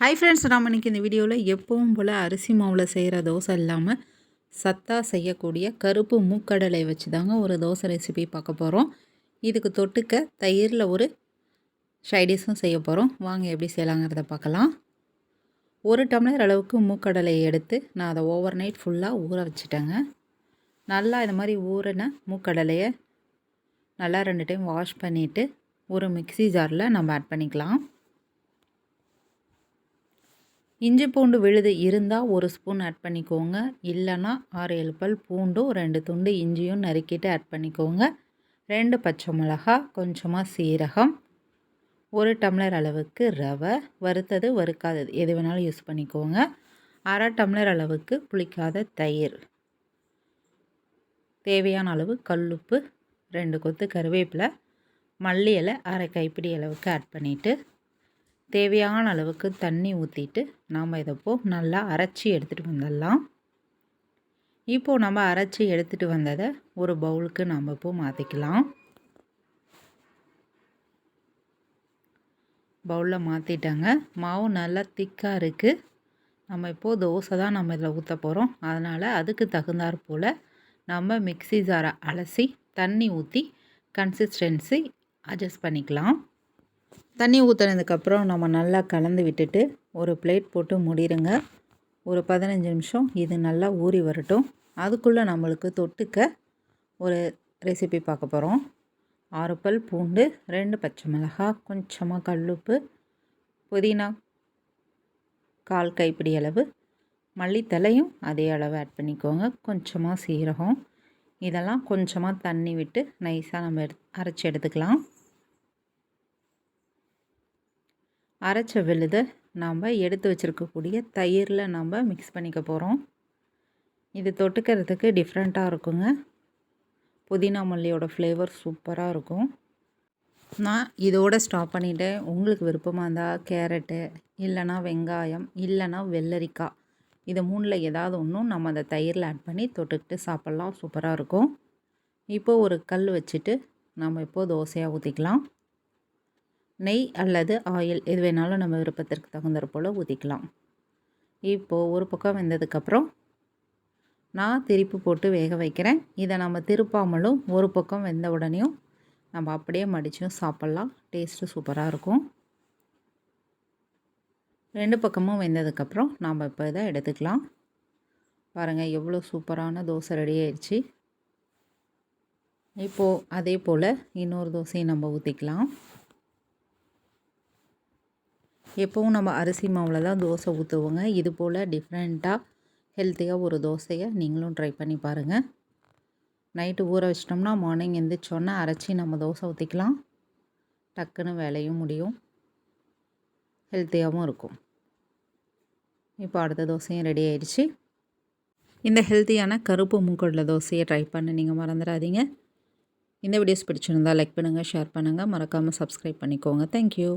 Hi friends நாம் இன்றைக்கி இந்த வீடியோவில் எப்பவும் போல் அரிசி மாவில் செய்கிற தோசை இல்லாமல் சத்தாக செய்யக்கூடிய கருப்பு மூக்கடலை வச்சு தாங்க ஒரு தோசை ரெசிபி பார்க்க போகிறோம் இதுக்கு தொட்டுக்க தயிரில் ஒரு ஷைடிஸும் செய்ய போகிறோம் வாங்க எப்படி செய்யலாங்கிறத பார்க்கலாம். ஒரு டம்ளர் அளவுக்கு மூக்கடலையை எடுத்து நான் அதை ஓவர் நைட் ஃபுல்லாக ஊற வச்சுட்டேங்க. நல்லா இந்த மாதிரி ஊறின மூக்கடலையை நல்லா ரெண்டு டைம் வாஷ் பண்ணிவிட்டு ஒரு மிக்சி ஜாரில் நம்ம ஆட் பண்ணிக்கலாம். இஞ்சி பூண்டு விழுது இருந்தால் ஒரு ஸ்பூன் ஆட் பண்ணிக்கோங்க. இல்லைன்னா ஆறு ஏழு பல் பூண்டும் ரெண்டு துண்டு இஞ்சியும் நறுக்கிட்டு ஆட் பண்ணிக்கோங்க. ரெண்டு பச்சை மிளகா கொஞ்சமாக சீரகம் ஒரு டம்ளர் அளவுக்கு ரவை வறுத்தது வறுக்காதது எது வேணாலும் யூஸ் பண்ணிக்கோங்க. அரை டம்ளர் அளவுக்கு புளிக்காத தயிர். தேவையான அளவு கல்லுப்பு ரெண்டு கொத்து கருவேப்பிலை மல்லி இலை அரை கைப்பிடி அளவுக்கு ஆட் பண்ணிவிட்டு தேவையான அளவுக்கு தண்ணி ஊற்றிட்டு நாம் இதப்போ நல்லா அரைச்சி எடுத்துகிட்டு வந்துடலாம். இப்போது நம்ம அரைச்சி எடுத்துகிட்டு வந்ததை ஒரு பவுலுக்கு நம்ம இப்போ மாற்றிக்கலாம் பவுலில் மாற்றிட்டாங்க மாவு நல்லா திக்காக இருக்குது நம்ம இப்போது தோசை தான் நம்ம இதில் ஊற்ற போகிறோம் அதனால் அதுக்கு தகுந்தாற் போல் நம்ம மிக்சி ஜாரை அலசி தண்ணி ஊற்றி கன்சிஸ்டன்சி அட்ஜஸ்ட் பண்ணிக்கலாம். தண்ணி ஊற்றுனதுக்கப்புறம் நம்ம நல்லா கலந்து விட்டுட்டு ஒரு பிளேட் போட்டு முடிடுங்க ஒரு பதினஞ்சு நிமிஷம் இது நல்லா ஊறி வரட்டும். அதுக்குள்ளே நம்மளுக்கு தொட்டுக்க ஒரு ரெசிபி பார்க்க போகிறோம் ஆறு பல் பூண்டு ரெண்டு பச்சை மிளகாய் கொஞ்சமாக கல்லுப்பு புதினா கால் கைப்பிடி அளவு மல்லித்தலையும் அதே அளவு ஆட் பண்ணிக்கோங்க. கொஞ்சமாக சீரகம். இதெல்லாம் கொஞ்சமாக தண்ணி விட்டு நைஸாக நம்ம எடுத்து அரைச்சி எடுத்துக்கலாம். அரைச்ச விழுதை நாம் எடுத்து வச்சுருக்கக்கூடிய தயிரில் நம்ம மிக்ஸ் பண்ணிக்க போகிறோம் இது தொட்டுக்கிறதுக்கு டிஃப்ரெண்ட்டாக இருக்குங்க. புதினா மல்லியோட ஃப்ளேவர் சூப்பராக இருக்கும். நான் இதோடு ஸ்டாப் பண்ணிவிட்டேன் உங்களுக்கு விருப்பமாக இருந்தால் கேரட்டு இல்லைனா வெங்காயம் இல்லைனா வெள்ளரிக்காய். இது மூணில் ஏதாவது ஒன்றும் நம்ம அந்த தயிரில் ஆட் பண்ணி தொட்டுக்கிட்டு சாப்பிட்லாம். சூப்பராக இருக்கும். இப்போது ஒரு கல் வச்சுட்டு நம்ம இப்போது தோசையாக ஊற்றிக்கலாம் நெய் அல்லது ஆயில் எது வேணாலும் நம்ம விருப்பத்திற்கு தகுந்த போல் ஊற்றிக்கலாம் இப்போது ஒரு பக்கம் வெந்ததுக்கப்புறம் நான் திருப்பி போட்டு வேக வைக்கிறேன். இதை நம்ம திருப்பாமலும் ஒரு பக்கம் வெந்த உடனேயும் நம்ம அப்படியே மடித்தும் சாப்பிட்லாம். டேஸ்ட்டு சூப்பராக இருக்கும். ரெண்டு பக்கமும் வெந்ததுக்கப்புறம் நாம் இப்போ இதை எடுத்துக்கலாம். பாருங்கள் எவ்வளோ சூப்பரான தோசை ரெடி ஆயிடுச்சு. இப்போது அதே போல் இன்னொரு தோசையை நம்ம ஊற்றிக்கலாம் எப்போவும் நம்ம அரிசி மாவில் தான் தோசை ஊற்றுவோங்க இது போல் டிஃப்ரெண்ட்டாக ஹெல்த்தியாக ஒரு தோசையை நீங்களும் ட்ரை பண்ணி பாருங்கள் நைட்டு ஊற வச்சிட்டோம்னா மார்னிங் எந்திரிச்சோன்னா அரைச்சி நம்ம தோசை ஊற்றிக்கலாம் டக்குன்னு வேலையும் முடியும். ஹெல்த்தியாகவும் இருக்கும். இப்போ அடுத்த தோசையும் ரெடி ஆயிடுச்சு. இந்த ஹெல்த்தியான கருப்பு மூக்கடல தோசையை ட்ரை பண்ண நீங்கள் மறந்துடாதீங்க. இந்த வீடியோஸ் பிடிச்சிருந்தால் லைக் பண்ணுங்கள் ஷேர் பண்ணுங்கள் மறக்காமல் சப்ஸ்கிரைப் பண்ணிக்கோங்க. தேங்க்யூ